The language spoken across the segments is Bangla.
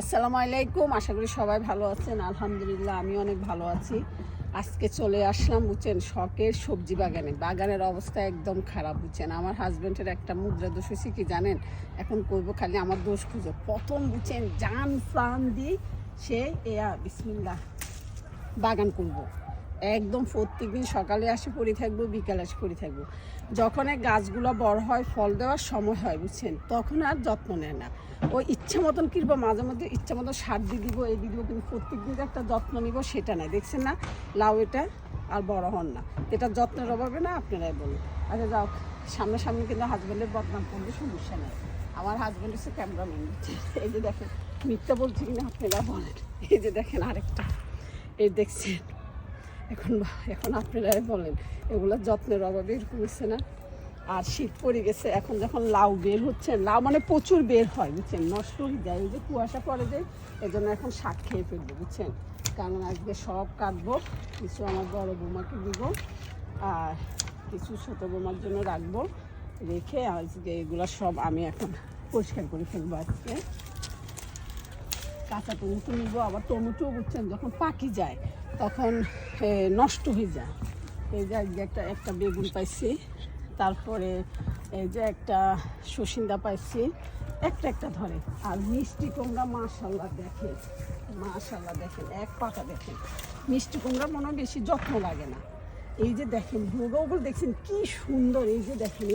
আসসালামু আলাইকুম, আশা করি সবাই ভালো আছেন। আলহামদুলিল্লাহ, আমি অনেক ভালো আছি। আজকে চলে আসলাম বুঝছেন শখের সবজি বাগানে। বাগানের অবস্থা একদম খারাপ বুঝছেন আমার হাজব্যান্ডের একটা মুদ্রা দোষ হয়েছে কি জানেন? এখন করব খালি আমার দোষ খুঁজো। প্রথম বুঝছেন জান প্রাণ দিই সে এয়া বিসমিল্লা বাগান করব। একদম প্রত্যেক দিন সকালে আসে, পড়ে থাকব, বিকালে আসে, পড়ে থাকব। যখন এই গাছগুলো বড় হয়, ফল দেওয়ার সময় হয়, বুঝছেন? তখন আর যত্ন নেয় না। ও ইচ্ছা মতন কিনবো মাঝে মধ্যে ইচ্ছা মতন সার দিয়ে দিব, এই দিয়ে দিব, কিন্তু প্রত্যেক দিন একটা যত্ন নিব, সেটা নাই। দেখছেন না? লাউ এটা আর বড় হন না। এটা যত্নের অভাবে না, আপনারাই বলুন। আচ্ছা যাও সামনাসামনি কিন্তু হাজব্যান্ডের বদনাম করলে সমস্যা নেই। আমার হাজব্যান্ড হচ্ছে ক্যামেরাম্যান এই যে দেখেন, মিথ্যা বলছি কিনা আপনারা বলেন। এই যে দেখেন আরেকটা। এই দেখছেন এখন এখন আপনারাই বলেন, এগুলো যত্নের অভাবে এরকম হচ্ছে না। আর শীত পড়ে গেছে, এখন যখন লাউ বের হচ্ছে, লাউ মানে প্রচুর বের হয়, বুঝছেন? নষ্ট হয়ে যায়, এই যে কুয়াশা পড়ে যায় এই জন্য এখন শাক খেয়ে ফেলব, বুঝছেন? কারণ আজকে সব কাটবো, কিছু আমার বড় বৌমাকে দিব, আর কিছু ছোটো বৌমার জন্য রাখব, রেখে আজকে এগুলো সব আমি এখন পরিষ্কার করে ফেলব আজকে। কাঁচা টমেটো নিব, আবার টমেটো বুঝছেন? যখন পাকি যায় তখন নষ্ট হয়ে যায়। এই যে একটা একটা বেগুন পাইছি, তারপরে এই যে একটা সসিন্দা পাইছি, একটা একটা ধরে। আর মিষ্টি কুমড়া মাশাল্লাহ দেখেন মাশাল্লাহ দেখেন এক পাতা দেখেন মিষ্টি কুমড়া মনে বেশি যত্ন লাগে না। এই যে দেখেন ভোগগুলো দেখছেন কি সুন্দর, এই যে দেখেন।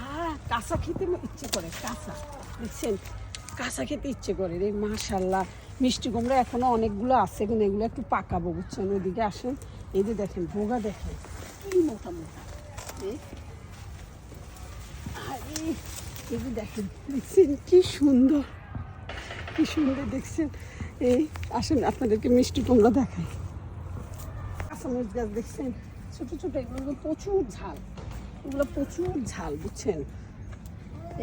আহ, কাঁচা খেতে ইচ্ছে করে, কাঁচা। দেখছেন কাঁচা খেতে ইচ্ছে করে রে মাশাল্লাহ মিষ্টি কুমড়া এখনও অনেকগুলো আছে কিন্তু এগুলো একটু পাকাবো বুঝছেন? ওইদিকে আসেন। এই যে দেখেন ভোগা দেখেন। কি মোটা মোটা। এই। আরে, এই যে দেখেন দেখছেন? কি সুন্দর। কি সুন্দর দেখছেন? এই আসেন আপনাদেরকে মিষ্টি কুমড়া দেখাই। কাঁচামরিচ গাছ দেখছেন? ছোট ছোট এগুলো প্রচুর ঝাল। এগুলো প্রচুর ঝাল বুঝছেন?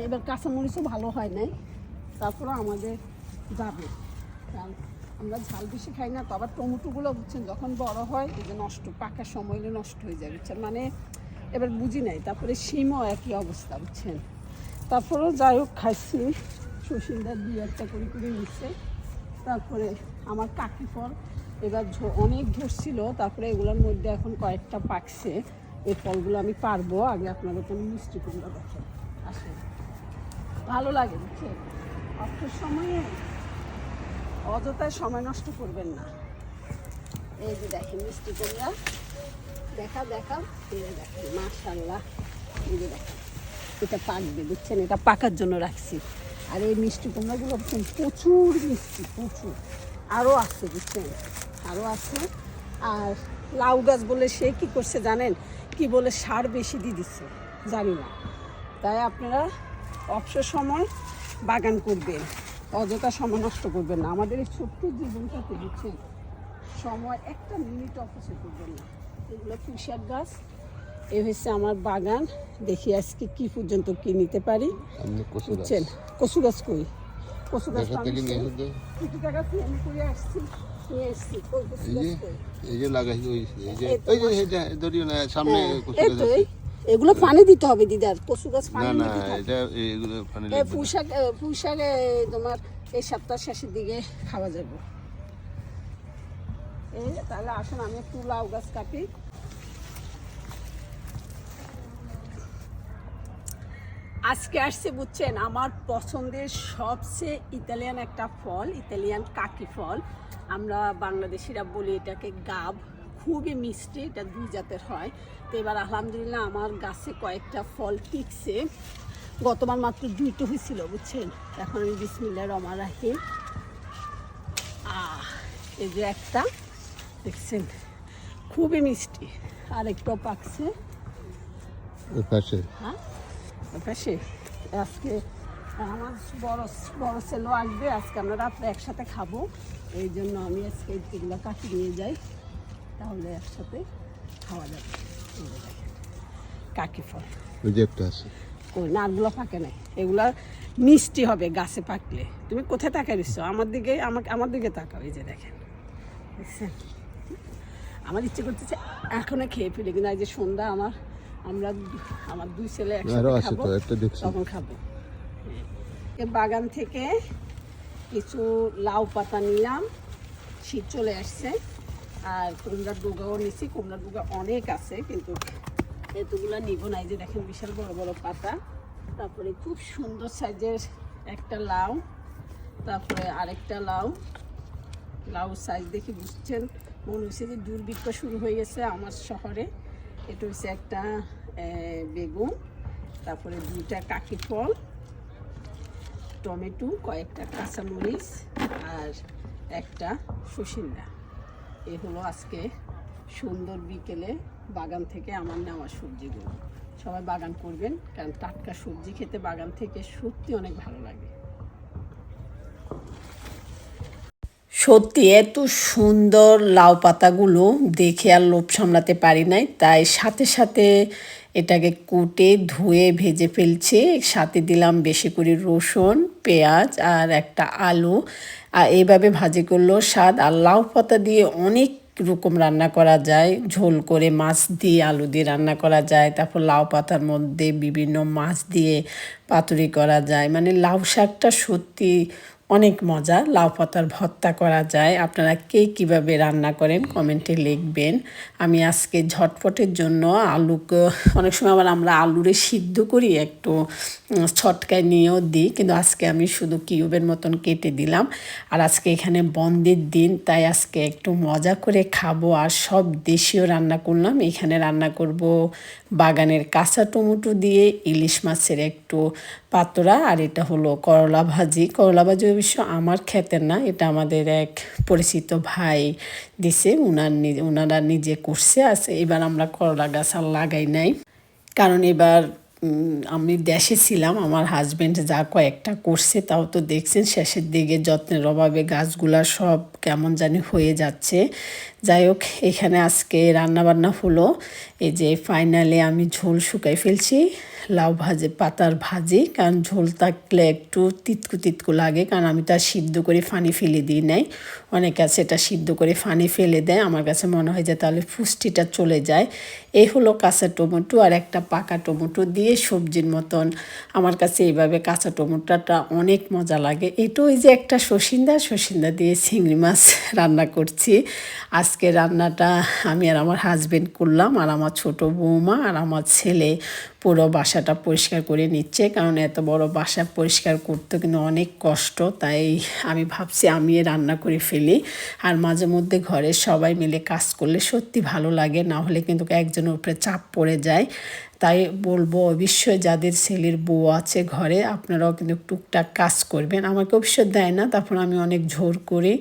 এবার কাঁচামরিচও ভালো হয় নাই। তারপরে আমাদের যাবে। আমরা ঝাল বেশি খাই না, তো আবার টমেটোগুলো বুঝছেন যখন বড় হয়, এই যে নষ্ট পাকার সময় নষ্ট হয়ে যায়, বুঝছেন? মানে এবার বুঝি নাই, তারপরে শিমও একই অবস্থা, বুঝছেন? তারপরেও যাই হোক, খাইছি। শশীলদার দুই একটা করে করে নিচ্ছে তারপরে আমার কাকি ফল এবার অনেক ধরছিল, তারপরে এগুলোর মধ্যে এখন কয়েকটা পাকছে। এই ফলগুলো আমি পারব, আগে আপনাদের তো মিষ্টি কুমড়া দেখেন আসে ভালো লাগে, বুঝছেন? অর্থের সময়ে অযথায় সময় নষ্ট করবেন না। এই যে দেখেন, মিষ্টি কুমড়া দেখা দেখা, এই দেখেন মাশাল্লাহ এই যে দেখেন, এটা পাকবে বুঝছেন, এটা পাকার জন্য রাখছি। আর এই মিষ্টি কুমড়াগুলো প্রচুর মিষ্টি, প্রচুর। আরও আছে, বুঝছেন? আরও আছে। আর লাউ গাছ বলে সে কি করছে জানেন? কি বলে সার বেশি দিয়ে দিচ্ছে, জানি না। তাই আপনারা অবসর সময় বাগান করবেন। অযথা সময় নষ্ট করবেন না। আমাদের এই ছোট্ট জীবনটাতে বুঝছেন সময় একটা মিনিট অপচয় করবেন না। এগুলো পুঁশাক গাছ? এ হচ্ছে আমার বাগান। দেখি আজকে কি পর্যন্ত কি নিতে পারি। বুঝছেন? কচু গাছ কই কচু গাছ কিছু টাকা আমি করে আসছি এই যে লাগাইছি ওই এই যে এই যে ধরিও না সামনে হ্যাঁ, কচু গাছ এগুলো পানি দিতে হবে দিদার কচু গাছ পানি না থাকে এটা এইগুলো পানি না। পুঁশাক পুঁশাক তোমার এই সপ্তাহ শেষের দিকে খাওয়া যাবে। এই তাহলে আসুন আমি একটু লাউ গাছ কাটি। আজকে আসছে বুঝছেন আমার পছন্দের সবচেয়ে ইতালিয়ান একটা ফল ইতালিয়ান কাকি ফল। আমরা বাংলাদেশিরা বলি এটাকে গাব। খুবই মিষ্টি এটা দুই জাতের হয়। তো এবার আলহামদুলিল্লাহ আমার গাছে কয়েকটা ফল টিকছে। গতবার মাত্র দুইটো হয়েছিল বুঝছেন? এখন আমি বিসমিল্লা রমা রাখি আহ এই যে একটা দেখছেন? খুবই মিষ্টি। আর একটু পাকছে হ্যাঁ? পাশে। আজকে আমার বড় বড় ছেলেও আসবে আজকে আমরা রাত্রে একসাথে খাব। এই জন্য আমি আজকে এগুলো কাটি নিয়ে যাই। তাহলে একসাথে খাওয়া যাবে। এই কাকি ফল। ওই যে একটা আছে। ওই নারগুলো পাকে নাই। এগুলা মিষ্টি হবে গাছে পাকলে। তুমি কোথায় তাকাই দিচ্ছ আমার দিকে আমাকে আমার দিকে তাকাও এই যে দেখেন। দেখছেন আমার ইচ্ছে করতেছে এখনও খেয়ে ফেলি কিন্তু এই যে সন্ধ্যা আমার আমরা আমার দুই ছেলে একসাথে খাব তখন খাব। এ বাগান থেকে কিছু লাউ পাতা নিলাম শীত চলে আসছে। আর কুমড়ার ডুগাও নিছি, কুমড়ার ডুগা অনেক আছে, কিন্তু এতগুলা নিব না এই যে দেখেন বিশাল বড় বড় পাতা। তারপরে খুব সুন্দর সাইজের একটা লাউ, তারপরে আরেকটা লাউ। লাউ সাইজ দেখে বুঝছেন, মনে হচ্ছে যে দুর্ভিক্ষ শুরু হয়ে গেছে আমার শহরে। এটা হচ্ছে একটা বেগুন, তারপরে দুইটা কাকি ফল, টমেটো, কয়েকটা কাঁচামরিচ আর একটা সুসিন্দা। এ হলো আজকে সুন্দর বিকেলে বাগান থেকে আমার নেওয়া সবজিগুলো। সবাই বাগান করবেন, কারণ টাটকা সবজি খেতে বাগান থেকে সত্যি অনেক ভালো লাগে। সত্যি, এত সুন্দর লাউ পাতাগুলো দেখে আর লোভ সামলাতে পারি নাই, তাই সাথে সাথে এটাকে কুটে, ধুয়ে, ভেজে ফেলছি। সাথে দিলাম বেশি করে রসুন, পেঁয়াজ আর একটা আলু। আর এইভাবে ভাজি করলেও স্বাদ। আর লাউ পাতা দিয়ে অনেক রকম রান্না করা যায়। ঝোল করে মাছ দিয়ে আলু দিয়ে রান্না করা যায়। তারপর লাউ পাতার মধ্যে বিভিন্ন মাছ দিয়ে পাতুরি করা যায়। মানে লাউ শাকটা সত্যি অনেক মজা। লাউ পাতার ভর্তা করা যায়। আপনারা কে কীভাবে রান্না করেন কমেন্টে লিখবেন। আমি আজকে ঝটপটের জন্য আলুকে অনেক সময় আবার আমরা আলুরে সিদ্ধ করি, একটু ছটকায় নিয়েও দিই। কিন্তু আজকে আমি শুধু কিউবের মতন কেটে দিলাম। আর আজকে এখানে বন্ধের দিন, তাই আজকে একটু মজা করে খাব। আর সব দেশীয় রান্না করলাম। এখানে রান্না করব বাগানের কাঁচা টমেটো দিয়ে, ইলিশ মাছের একটু পাতোড়া। আর এটা হলো করলা ভাজি। করলা ভাজি অবশ্য আমার খেতের না, এটা আমাদের এক পরিচিত ভাই দিছে, উনার ওনারা নিজে করছে আছে এবার আমরা করলা গাছ আর লাগাই নাই। কারণ এবার আমি দেশে ছিলাম, আমার হাজবেন্ড যা কয়েকটা করছে, তাও তো দেখছেন শেষের দিকে যত্নের অভাবে গাছগুলা সব কেমন জানি হয়ে যাচ্ছে। যাই হোক, এখানে আজকে রান্নাবান্না হলো, এই যে ফাইনালে আমি ঝোল শুকাই ফেলছি। লাউ ভাজে, পাতার ভাজি, কারণ ঝোল থাকলে একটু তিতকু তিতকু লাগে, কারণ আমি তো সিদ্ধ করে ফানি ফেলে দিই নাই। অনেকে আছে এটা সিদ্ধ করে ফানি ফেলে দেয়। আমার কাছে মনে হয় যে তাহলে পুষ্টিটা চলে যায়। এই হলো কাঁচা টমেটো আর একটা পাকা টমেটো দিয়ে সবজির মতন। আমার কাছে এইভাবে কাঁচা টমেটোটা অনেক মজা লাগে। এটা ওই যে একটা শসিন্দা শসিন্দা দিয়ে চিংড়ি মাছ রান্না করছি। আজকে রান্নাটা আমি আর আমার হাজবেন্ড করলাম, আর আমার ছোট বৌমা আর আমার ছেলে পুরো বাসাটা পরিষ্কার করে নিচ্ছে, কারণ এত বড় বাসা পরিষ্কার করতে কিন্তু অনেক কষ্ট। তাই আমি ভাবছি আমি রান্না করে ফেলি। আর মাঝে মধ্যে ঘরে সবাই মিলে কাজ করলে সত্যি ভালো লাগে, না হলে কিন্তু একজনের উপরে চাপ পড়ে যায়। তাই বলব অবশ্যই যাদের ছেলের বউ আছে ঘরে, আপনারাও কিন্তু টুকটাক কাজ করবেন। আমাকে অবশ্যই দেয় না, তারপর আমি অনেক জোর করি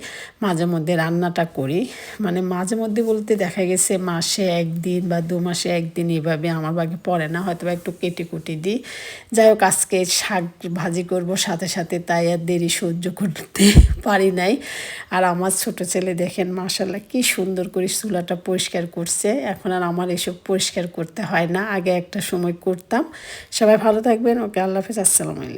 মাঝে মধ্যে রান্নাটা করি। মানে মাঝে মধ্যে বলতে দেখা গেছে মাসে একদিন বা দু মাসে একদিন এভাবে আমার বাগে পড়ে না হয়তো একটু কেটে কুটি দিই। যাই হোক, আজকে শাক ভাজি করব, সাথে সাথে তাই আর দেরি সহ্য করতে পারি নাই। আর আমার ছোট ছেলে দেখেন মাসাল্লাহ কি সুন্দর করে চুলাটা পরিষ্কার করছে। এখন আর আমার এসব পরিষ্কার করতে হয় না। আগে একটা সময় করতাম। সবাই ভালো থাকবেন। ওকে আল্লাহ হাফিজ। আসসালামু আলাইকুম।